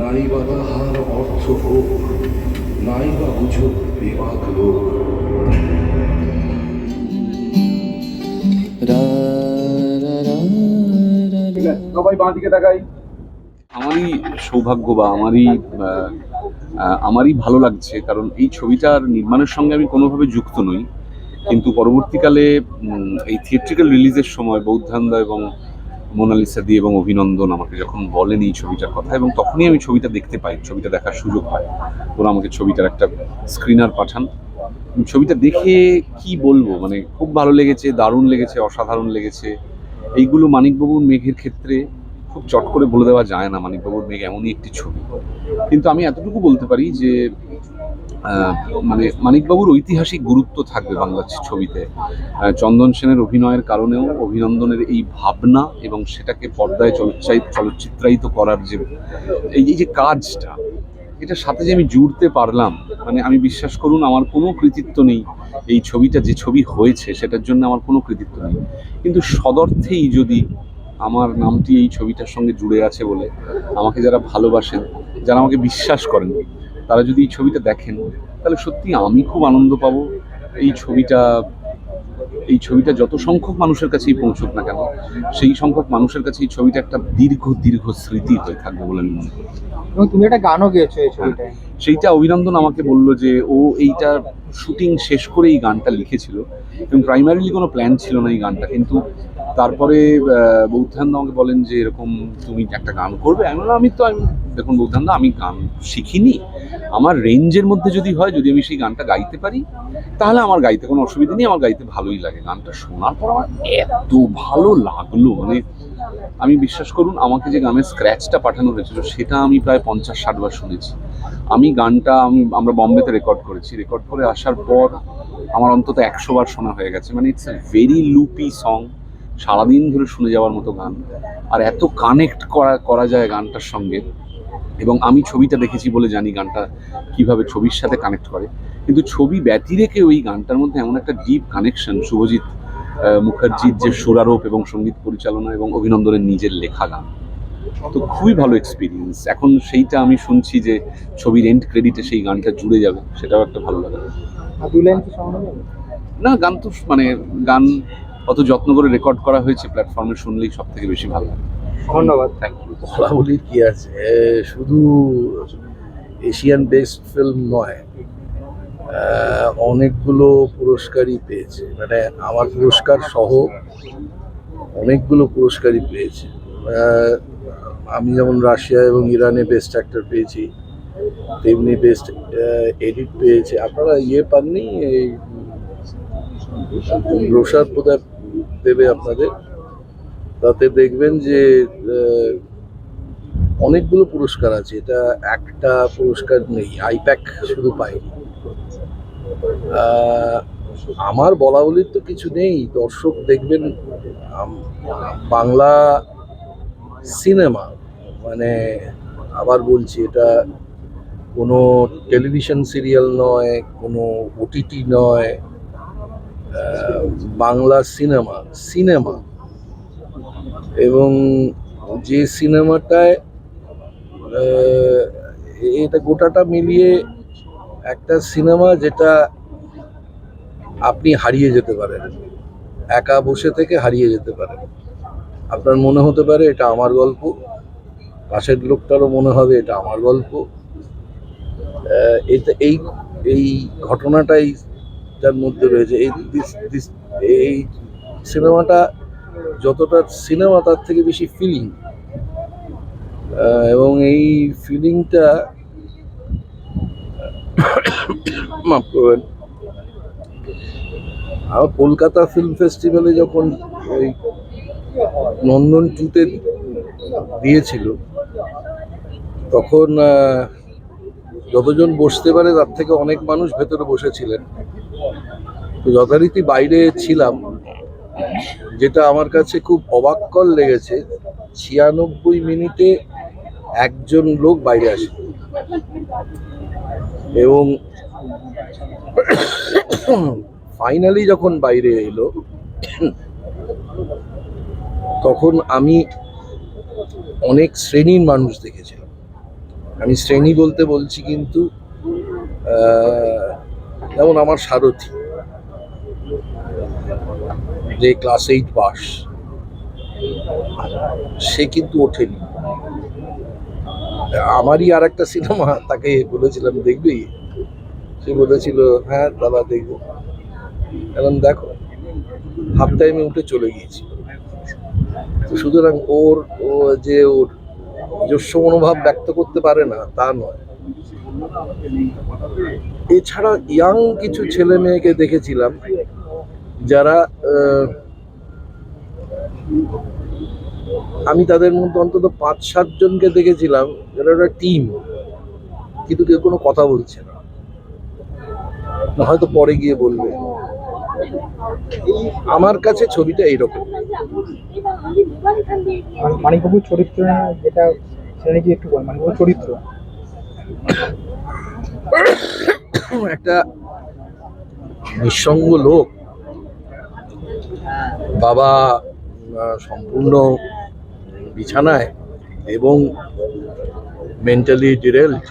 নাই বা তাহার অর্থ হোক নাই বা বুঝুক বিভাগ লোক। সবাই বাঁ দিকে তাকাই। আমারই সৌভাগ্য বা আমারই আমারই ভালো লাগছে কারণ এই ছবিটার নির্মাণের সঙ্গে আমি কোনোভাবে যুক্ত নই। কিন্তু পরবর্তীকালে এই থিয়েট্রিক্যাল রিলিজের সময় বৌদ্ধান্দা এবং মোনালিসা দি এবং অভিনন্দন আমাকে যখন বলেন এই ছবিটার কথা, এবং তখনই আমি ছবিটা দেখতে পাই, ছবিটা দেখার সুযোগ হয় ওরা আমাকে ছবিটার একটা স্ক্রিনার পাঠান। ছবিটা দেখে কি বলব? মানে খুব ভালো লেগেছে, দারুণ লেগেছে, অসাধারণ লেগেছে। এইগুলো মানিকবাবুর মেঘের ক্ষেত্রে খুব চট করে বলে দেওয়া যায় না, মানিকবাবুর মেঘ এমনই একটি ছবি। কিন্তু আমি এতটুকু বলতে পারি যে মানে মানিকবাবুর ঐতিহাসিক গুরুত্ব থাকবে বাংলা ছবিতে। চন্দন সেনের অভিনয়ের কারণেও অভিনন্দনের এই ভাবনা এবং সেটাকে পর্দায় চলচ্চাই চলচ্চিত্রায়িত করার যে এই যে কাজটা, এটার সাথে যে আমি জুড়তে পারলাম মানে আমি বিশ্বাস করুন, আমার কোনো কৃতিত্ব নেই এই ছবিটা, যে ছবি হয়েছে, সেটার জন্য আমার কোনো কৃতিত্ব নেই। কিন্তু সদর্থেই যদি আমার নামটি এই ছবিটার সঙ্গে জুড়ে আছে বলে আমাকে যারা ভালোবাসেন, যারা আমাকে বিশ্বাস করেন তারা যদি এই ছবিটা দেখেন তাহলে সত্যি আমি খুব আনন্দ পাবো। এই ছবিটা এই ছবিটা যত সংখ্যক মানুষের কাছেই পৌঁছুক না কেন সেই সংখ্যক মানুষের কাছে এই ছবিটা একটা দীর্ঘ দীর্ঘ স্মৃতি হয়ে থাকবে বলে আমি মনে করি। এবং তুমি একটা গানও গেয়েছো এই ছবিটা সেইটা অভিনন্দন আমাকে বলল যে ও এইটা শুটিং শেষ করে এই গানটা লিখেছিল। এবং প্রাইমারিলি কোনো প্ল্যান ছিল না এই গানটা কিন্তু তারপরে আহ, বৌদ্ধানন্দ আমাকে বলেন যে এরকম তুমি একটা গান করবে। আমি বললাম আমি তো আমি দেখুন বৌদ্ধানন্দ আমি গান শিখিনি। আমার রেঞ্জের মধ্যে যদি হয় যদি আমি সেই গানটা গাইতে পারি তাহলে আমার গাইতে কোনো অসুবিধা নেই আমার গাইতে ভালোই লাগে। গানটা শোনার পর আমার এত ভালো লাগল মানে আমি বিশ্বাস করুন আমাকে যে গানের স্ক্র্যাচটা পাঠানো হয়েছিল সেটা আমি প্রায় পঞ্চাশ ষাট বার শুনেছি। আমি গানটা আমি আমরা বম্বেতে রেকর্ড করেছি। রেকর্ড করে আসার পর আমার অন্তত একশো বার শোনা হয়ে গেছে। মানে it's a very loopy song সারাদিন ধরে শুনে যাওয়ার মতো গান। আর এত কানেক্ট করা করা যায় গানটার সঙ্গে। এবং আমি ছবিটা দেখেছি বলে জানি গানটা কীভাবে ছবির সাথে কানেক্ট করে। কিন্তু ছবি ব্যতি রেখে ওই গানটার মধ্যে এমন একটা ডিপ কানেকশন শুভজিৎ মুখার্জির যে সুরারোপ এবং সংগীত পরিচালনা এবং অভিনন্দনের নিজের লেখা গান। তো খুবই ভালো এক্সপিরিয়েন্স এখন সেইটা আমি শুনছি যে ছবির এন্ড ক্রেডিটে সেই গানটা জুড়ে যাবে সেটাও একটা ভালো লাগে? না গান তো মানে গান অত যত্ন করে রেকর্ড করা হয়েছে প্ল্যাটফর্মে শুনলেই সব থেকে বেশি ভালো লাগে। ধন্যবাদ। থ্যাংক ইউ বলা বলি কি আছে? শুধু এশিয়ান বেস্ট ফিল্ম নয় অনেকগুলো পুরস্কারই পেয়েছে। মানে আমার পুরস্কার সহ অনেকগুলো পুরস্কারই পেয়েছে। আমি যেমন রাশিয়া এবং ইরানে বেস্ট অ্যাক্টর পেয়েছি তেমনি বেস্ট এডিট পেয়েছে। আপনারা ইয়ে পাননি এই রোসার বোধহয় দেবে আপনাদের। তাতে দেখবেন যে অনেকগুলো পুরস্কার আছে। এটা একটা পুরস্কার নেই, আইপ্যাক শুধু পাইনি আমার বলা বলির তো কিছু নেই। দর্শক দেখবেন বাংলা সিনেমা মানে আবার বলছি, এটা কোনো টেলিভিশন সিরিয়াল নয়, কোনো ওটিটি নয় বাংলা সিনেমা সিনেমা। এবং যে সিনেমাটায় এটা গোটাটা মিলিয়ে একটা সিনেমা যেটা আপনি হারিয়ে যেতে পারেন। একা বসে থেকে হারিয়ে যেতে পারেন। আপনার মনে হতে পারে এটা আমার গল্প, পাশের লোকটারও মনে হবে এটা আমার গল্প। এটা এই এই ঘটনাটাই যার মধ্যে রয়েছে এই এই সিনেমাটা যতটা সিনেমা তার থেকে বেশি ফিলিং এবং এই ফিলিংটা মাফ করবেন আমার কলকাতা ফিল্ম ফেস্টিভ্যালে যখন ওই নন্দন টুতে দিয়েছিল, তখন যতজন বসতে পারে তার থেকে অনেক মানুষ ভেতরে বসেছিলেন। তো যথারীতি বাইরে ছিলাম, যেটা আমার কাছে খুব অবাককর লেগেছে, ছিয়ানব্বই মিনিটে একজন লোক বাইরে আসে। এবং ফাইনালি যখন বাইরে এলো, তখন আমি অনেক শ্রেণির মানুষ দেখেছিলাম। আমি শ্রেণি বলতে বলছি কিন্তু যেমন আমার সারথি। যে ক্লাস এইট পাস, সে কিন্তু ওঠেনি। আমারই আর একটা সিনেমা, তাকে বলেছিলাম, দেখবি? সে বলেছিল হ্যাঁ দাদা, দেখব। এখন দেখো হাফ টাইমে উঠে চলে গিয়েছি সুতরাং ওর যে ওর নিজস্ব মনোভাব ব্যক্ত করতে পারে না, তা নয়। এছাড়া ইয়াং কিছু ছেলে মেয়েকে দেখেছিলাম। যারা আমি তাদের মধ্যে অন্তত পাঁচ সাতজনকে দেখেছিলাম যারা একটা টিম কিন্তু কেউ কোনো কথা বলছে না। না হয়তো পরে গিয়ে বলবে। আমার কাছে ছবিটা এইরকম। মানে মানিকবাবুর চরিত্র যেটা সেটা নিয়ে কি একটু বল মানিকবাবুর চরিত্র? একটা নিঃসঙ্গ লোক বাবা সম্পূর্ণ বিছানায় এবং মেন্টালি ডিরেল্ট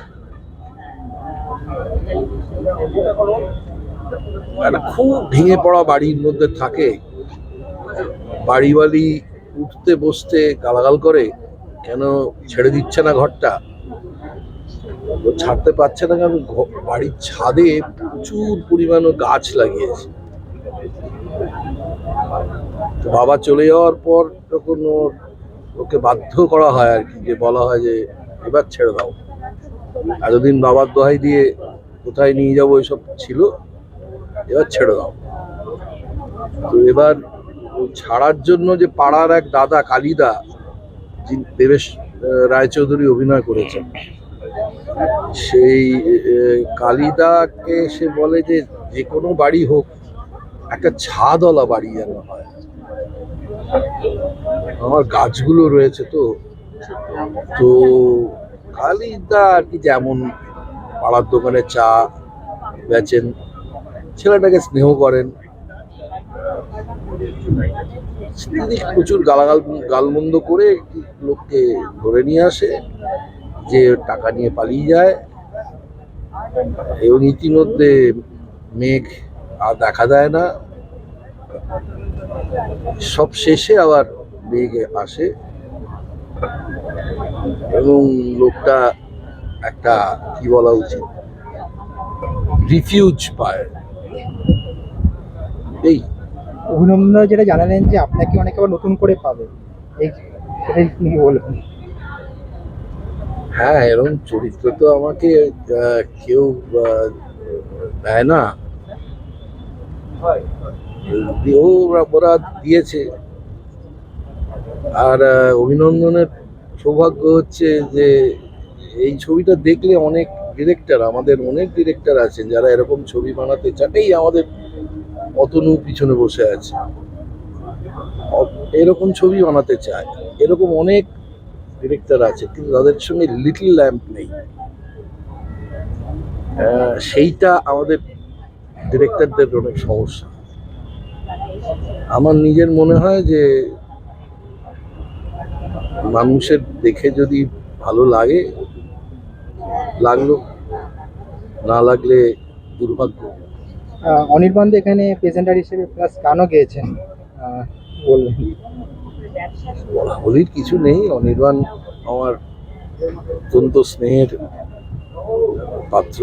একটা খুব ভেঙে পড়া বাড়ির মধ্যে থাকে। বাড়িওয়ালি উঠতে বসতে গালাগাল করে, কেন ছেড়ে দিচ্ছে না ঘরটা? ছাড়তে পারছে না কারণ বাড়ির ছাদে প্রচুর পরিমাণ গাছ লাগিয়েছে। বাবা চলে যাওয়ার পর ওর, ওকে বাধ্য করা হয় আর কি, যে বলা হয় যে এবার ছেড়ে দাও। এতদিন বাবার দোহাই দিয়ে কোথায় নিয়ে যাব এসব ছিল, এবার ছেড়ে দাও। তো এবার ছাড়ার জন্য যে পাড়ার এক দাদা কালিদা, যিনি দেবেশ রায়চৌধুরী অভিনয় করেছেন, সেই কালিদাকে সে বলে যে যে কোনো বাড়ি হোক, একটা ছাদওয়ালা বাড়ি যেন হয়। আমার গাছগুলো রয়েছে তো তো কালিদা আর কি যেমন পাড়ার দোকানে চা বেচেন, ছেলেটাকে স্নেহ করেন। প্রচুর গালাগাল, গালমন্দ করে একটি লোককে ধরে নিয়ে আসে, যে টাকা নিয়ে পালিয়ে যায়। এবং ইতিমধ্যে মেঘ আর দেখা দেয় না। সব শেষে আবার মেঘ আসে এবং লোকটা একটা কি বলা উচিত রিফিউজ পায়। এই। অভিনন্দন যেটা জানালেন যে আপনাকে অনেকে আবার নতুন করে পাবে। এই সেটাই কি বলবেন হ্যাঁ এরকম চরিত্র তো আমাকে কেউ দেয় না। ওরা- ওরা দিয়েছে। আর অভিনন্দনের সৌভাগ্য হচ্ছে যে, এই ছবিটা দেখলে অনেক ডিরেক্টর আমাদের অনেক ডিরেক্টর আছেন যারা এরকম ছবি বানাতে চান। এই আমাদের অতনু পিছনে বসে আছে। এরকম ছবি বানাতে চায়। এরকম অনেক ডিরেক্টর আছে, কিন্তু তাদের সঙ্গে লিটল ল্যাম্প নেই। সেইটা আমাদের ডিরেক্টরদের অনেক সমস্যা। আমার নিজের মনে হয় যে মানুষের দেখে যদি ভালো লাগে লাগল না লাগলে দুর্ভাগ্য। অনির্বাণ এখানে প্রেজেন্টার হিসেবে প্লাস গানও গেয়েছেন। আহ, কি বলা বলির কিছু নেই অনির্বাণ আমার অত্যন্ত স্নেহের পাত্র।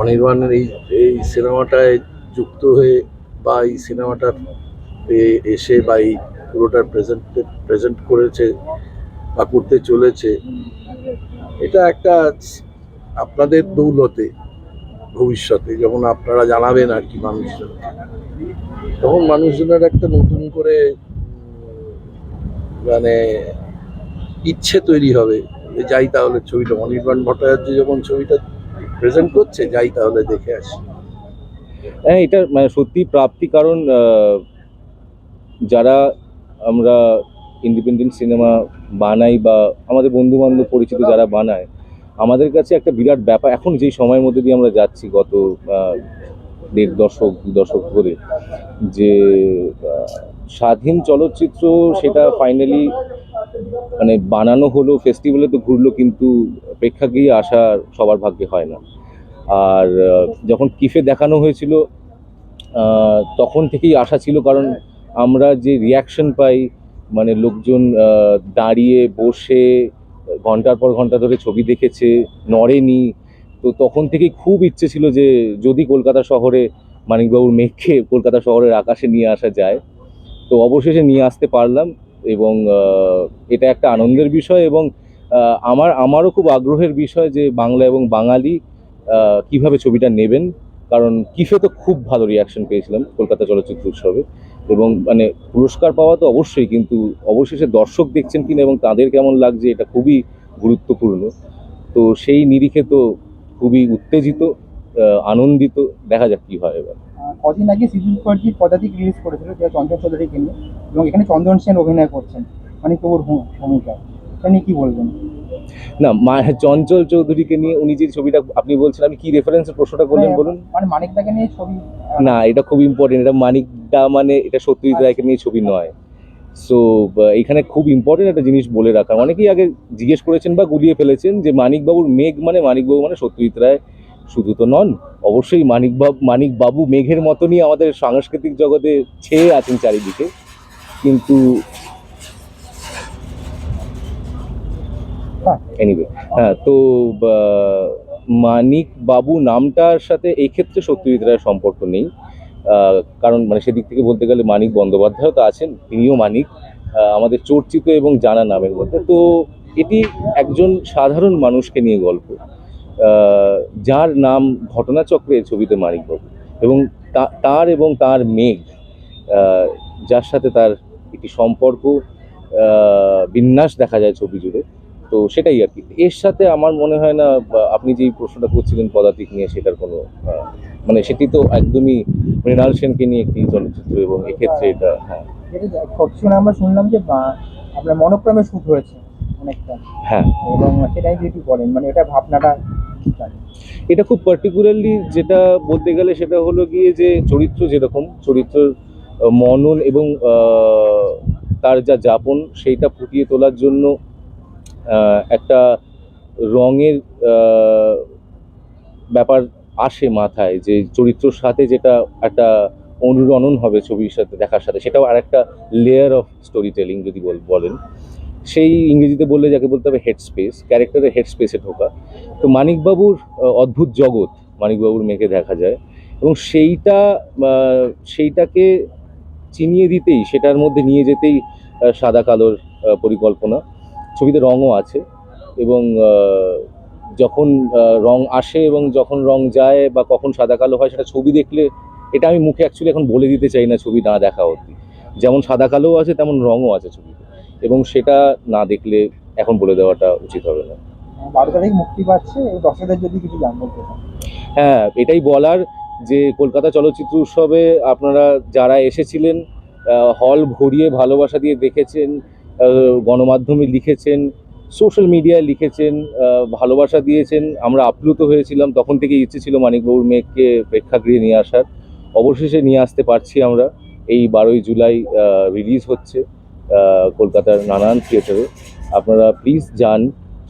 অনির্বাণের এই এই সিনেমাটায় যুক্ত হয়ে বা এই সিনেমাটার এসে বা এই পুরোটার প্রেজেন্ট প্রেজেন্ট করেছে বা করতে চলেছে, এটা একটা আপনাদের দৌলতে ভবিষ্যতে যখন আপনারা জানাবেন আর কি মানুষজন। তখন মানুষজনের একটা নতুন করে মানে ইচ্ছে তৈরি হবে যে যাই তাহলে ছবিটা। অনির্বাণ ভট্টাচার্য যখন ছবিটা প্রেজেন্ট করছে, যাই তাহলে দেখে আসি। হ্যাঁ এটা মানে সত্যি প্রাপ্তি কারণ যারা আমরা ইন্ডিপেন্ডেন্ট সিনেমা বানাই বা আমাদের বন্ধু বান্ধব পরিচিত যারা বানায়, আমাদের কাছে একটা বিরাট ব্যাপার। এখন যেই সময়ের মধ্যে দিয়ে আমরা যাচ্ছি গত দেড় দশক দশক ধরে, যে স্বাধীন চলচ্চিত্র সেটা ফাইনালি মানে বানানো হলো ফেস্টিভ্যালে তো ঘুরলো, কিন্তু প্রেক্ষাগৃহে আসা সবার ভাগ্যে হয় না। আর যখন কিফে দেখানো হয়েছিল তখন থেকেই আশা ছিল, কারণ আমরা যে রিয়াকশন পাই মানে লোকজন দাঁড়িয়ে বসে, ঘণ্টার পর ঘণ্টা ধরে ছবি দেখেছে, নড়েনি, তো তখন থেকেই খুব ইচ্ছে ছিল যে যদি কলকাতা শহরে মানিকবাবুর মেঘকে কলকাতা শহরের আকাশে নিয়ে আসা যায়, তো অবশেষে নিয়ে আসতে পারলাম এবং এটা একটা আনন্দের বিষয় এবং আমার, আমারও খুব আগ্রহের বিষয় যে বাংলা এবং বাঙালি কীভাবে ছবিটা নেবেন? কারণ কিফে তো খুব ভালো রিয়াকশন পেয়েছিলাম কলকাতা চলচ্চিত্র উৎসবে। এবং মানে পুরস্কার পাওয়া তো অবশ্যই, কিন্তু অবশেষে দর্শক দেখছেন কিনা এবং তাদের কেমন লাগছে এটা খুবই গুরুত্বপূর্ণ। তো সেই নিরিখে তো খুবই উত্তেজিত আনন্দিত, দেখা যাক কি হয় এবার। কদিন আগে সিজন ফোরটি পদাতিক রিলিজ করেছিল, যেটা চঞ্চল চৌধুরীকে নিয়ে। এবং এখানে চন্দন সেন অভিনয় করছেন। মানে তোর ভূমিকা। এটা কি বলবেন? না চঞ্চল চৌধুরীকে নিয়ে উনি যে ছবিটা আপনি বলছেন আপনি কি রেফারেন্সের প্রশ্নটা করলেন মানে- বলুন? মানে মানিকদাকে নিয়ে ছবি না এটা খুব ইম্পর্টেন্ট এটা মানিক দা মানে এটা সত্যজিৎ রায়কে নিয়ে ছবি নয়। সো এখানে খুব ইম্পর্টেন্ট একটা জিনিস বলে রাখা। অনেকেই আগে জিজ্ঞেস করেছেন বা গুলিয়ে ফেলেছেন যে মানিকবাবুর মেঘ মানে মানিকবাবু মানে সত্যজিৎ রায়। শুধু তো নন অবশ্যই মানিকবাবু মানিকবাবু মেঘের মতনই আমাদের সাংস্কৃতিক জগতে ছেয়ে আছেন চারিদিকে। কিন্তু হ্যাঁ। এনিওয়ে হ্যাঁ তো মানিক বাবু নামটার সাথে এই ক্ষেত্রে সত্যজিৎ রায়ের সম্পর্ক নেই। কারণ মানে সেদিক থেকে বলতে গেলে মানিক বন্দ্যোপাধ্যায়ও তো আছেন, তিনিও মানিক। আমাদের চর্চিত এবং জানা নামের মধ্যে। তো, এটি একজন সাধারণ মানুষকে নিয়ে গল্প। যার নাম ঘটনাচক্রে ছবিতে মানিকবাবু এবং তার এবং তার মেঘ যার সাথে তার একটি সম্পর্ক বিন্যাস দেখা যায় ছবি জুড়ে। তো সেটাই আর কি। এর সাথে আমার মনে হয় না আপনি যেই প্রশ্নটা করছিলেন পদাতিক নিয়ে সেটার কোনো মানে সেটি তো একদমই মৃণাল সেনকে নিয়ে একটি চলচ্চিত্র এবং এক্ষেত্রে এটা হ্যাঁ। যেটা শুনে আমরা শুনলাম যে আপনার মনোক্রমে শুট হয়েছে অনেকটা। হ্যাঁ। এবং সেটাই যদি বলেন মানে এটা ভাবনাটা এটা খুব পার্টিকুলারলি যেটা বলতে গেলে সেটা হলো গিয়ে যে চরিত্র যেরকম চরিত্রের মনন এবং তার যা যাপন সেইটা ফুটিয়ে তোলার জন্য একটা রঙের ব্যাপার আসে মাথায় যে চরিত্রর সাথে যেটা একটা অনুরণন হবে ছবির সাথে, দেখার সাথে, সেটাও আর একটা লেয়ার অফ স্টোরি টেলিং যদি বলেন। সেই ইংরেজিতে বললে যাকে বলতে হবে হেড স্পেস ক্যারেক্টারের হেড স্পেসে ঢোকা। তো মানিকবাবুর অদ্ভুত জগৎ মানিকবাবুর মেয়েকে দেখা যায় এবং সেইটা সেইটাকে চিনিয়ে দিতেই, সেটার মধ্যে নিয়ে যেতেই সাদা কালোর পরিকল্পনা। ছবিতে রঙও আছে এবং যখন রং আসে এবং যখন রং যায় বা কখন সাদা কালো হয় সেটা ছবি দেখলে এটা আমি মুখে অ্যাকচুয়ালি এখন বলে দিতে চাই না ছবি না দেখা অবধি। যেমন সাদা কালোও আছে তেমন রঙও আছে ছবিতে। এবং সেটা না দেখলে এখন বলে দেওয়াটা উচিত হবে না। বারো তারিখ মুক্তি পাচ্ছে দর্শকদের যদি কিছু হ্যাঁ এটাই বলার যে কলকাতা চলচ্চিত্র উৎসবে আপনারা যারা এসেছিলেন হল ভরিয়ে ভালোবাসা দিয়ে দেখেছেন গণমাধ্যমে লিখেছেন সোশ্যাল মিডিয়ায় লিখেছেন ভালোবাসা দিয়েছেন। আমরা আপ্লুত হয়েছিলাম, তখন থেকে ইচ্ছে ছিল মানিকবাবুর মেঘকে প্রেক্ষাগৃহে নিয়ে আসার। অবশেষে নিয়ে আসতে পারছি আমরা। এই বারোই জুলাই রিলিজ হচ্ছে কলকাতার নানান থিয়েটারে আপনারা প্লিজ যান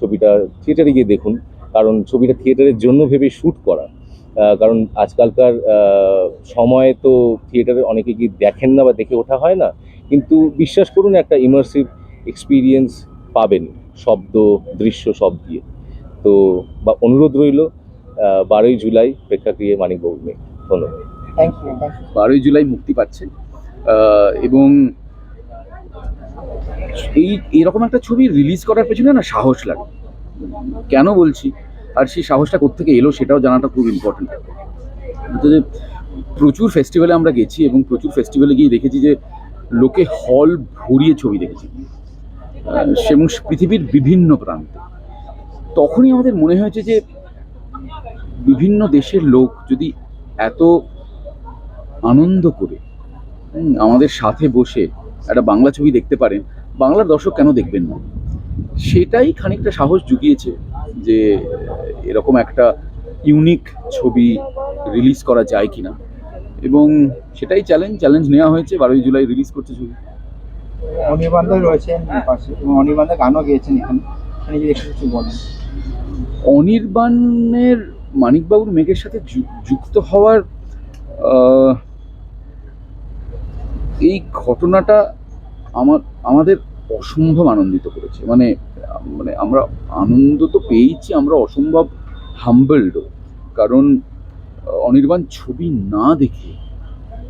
ছবিটা থিয়েটারে গিয়ে দেখুন। কারণ ছবিটা থিয়েটারের জন্য ভেবে শ্যুট করা। কারণ আজকালকার সময়ে তো থিয়েটারে অনেকে কি দেখেন না বা দেখে ওঠা হয় না? কিন্তু বিশ্বাস করুন একটা ইমার্সিভ এক্সপিরিয়েন্স পাবেন শব্দ দৃশ্য সব দিয়ে। তো বা অনুরোধ রইল বারোই জুলাই প্রেক্ষাগৃহে মানিকবাবুর মেয়ে ধন্যবাদ থ্যাংক ইউ বারোই জুলাই মুক্তি পাচ্ছে এবং এই এরকম একটা ছবি রিলিজ করার পেছনে না সাহস লাগে। কেন বলছি? আর সেই সাহসটা কোত্থেকে এলো সেটাও জানাটা খুব ইম্পর্টেন্ট প্রচুর ফেস্টিভ্যালে আমরা গেছি এবং প্রচুর ফেস্টিভ্যালে গিয়ে দেখেছি যে লোকে হল ভরিয়ে ছবি দেখেছে। এবং পৃথিবীর বিভিন্ন প্রান্তে। তখনই আমাদের মনে হয়েছে যে বিভিন্ন দেশের লোক যদি এত আনন্দ করে আমাদের সাথে বসে একটা বাংলা ছবি দেখতে পারেন, বাংলার দর্শক কেন দেখবেন না? সেটাই খানিকটা সাহস জুগিয়েছে যে এরকম একটা ইউনিক ছবি রিলিজ করা যায় কিনা। এবং সেটাই চ্যালেঞ্জ চ্যালেঞ্জ নেওয়া হয়েছে বারোই জুলাই রিলিজ করছে ছবি। অনির্বান্ধব রয়েছেন পাশে এবং অনির্বান্ধব গানও গেয়েছেন এখানে। এখানে যদি একটু কিছু বলেন। অনির্বাণের মানিকবাবুর মেঘের সাথে যুক্ত হওয়ার এই ঘটনাটা আমার আমাদের অসম্ভব আনন্দিত করেছে। মানে মানে আমরা আনন্দ তো পেয়েছি আমরা অসম্ভব হাম্বলড কারণ অনির্বাণ ছবি না দেখে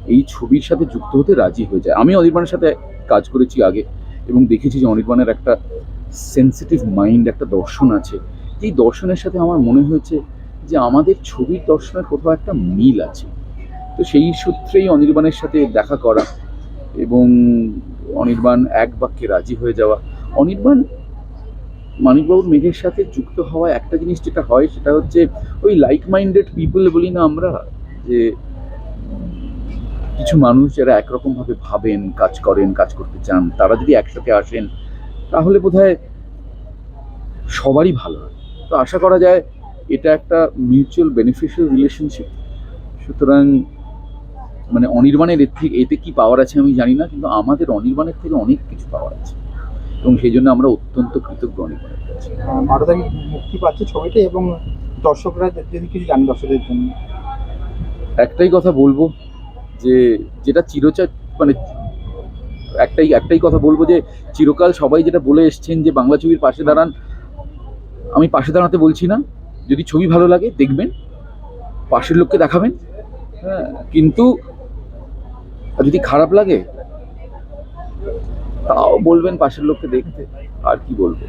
এই ছবির সাথে যুক্ত হতে রাজি হয়ে যায়। আমি অনির্বাণের সাথে কাজ করেছি আগে এবং দেখেছি যে অনির্বাণের একটা সেন্সিটিভ মাইন্ড একটা দর্শন আছে। এই দর্শনের সাথে আমার মনে হয়েছে যে আমাদের ছবির দর্শনের কোথাও একটা মিল আছে। তো সেই সূত্রেই অনির্বাণের সাথে দেখা করা এবং অনির্বাণ এক বাক্যে রাজি হয়ে যাওয়া। অনির্বাণ মানিকবাবুর মেঘের সাথে যুক্ত হওয়া একটা জিনিস যেটা হয়, সেটা হচ্ছে ওই লাইক মাইন্ডেড পিপল বলি না আমরা, যে কিছু মানুষ যারা একরকমভাবে ভাবেন, কাজ করেন, কাজ করতে চান, তারা যদি একসাথে আসেন, তাহলে বোধহয় সবারই ভালো হয়। তো আশা করা যায় এটা একটা মিউচুয়াল বেনিফিশিয়াল রিলেশনশিপ সুতরাং মানে অনির্বাণের এর থেকে এতে কি পাওয়ার আছে আমি জানি না, কিন্তু আমাদের অনির্বাণের থেকে অনেক কিছু পাওয়ার আছে। এবং সেই জন্য আমরা অত্যন্ত কৃতজ্ঞ বারো তারিখ মুক্তি পাচ্ছে ছবিটা এবং দর্শকরা যদি কিছু জানে দর্শকদের জন্য। একটাই কথা বলব যে যেটা চিরচার মানে একটাই একটাই কথা বলব যে চিরকাল সবাই যেটা বলে এসছেন যে বাংলা ছবির পাশে দাঁড়ান আমি পাশে দাঁড়াতে বলছি না। যদি ছবি ভালো লাগে দেখবেন পাশের লোককে দেখাবেন। হ্যাঁ কিন্তু যদি খারাপ লাগে তাও বলবেন পাশের লোককে দেখতে আর কি বলব?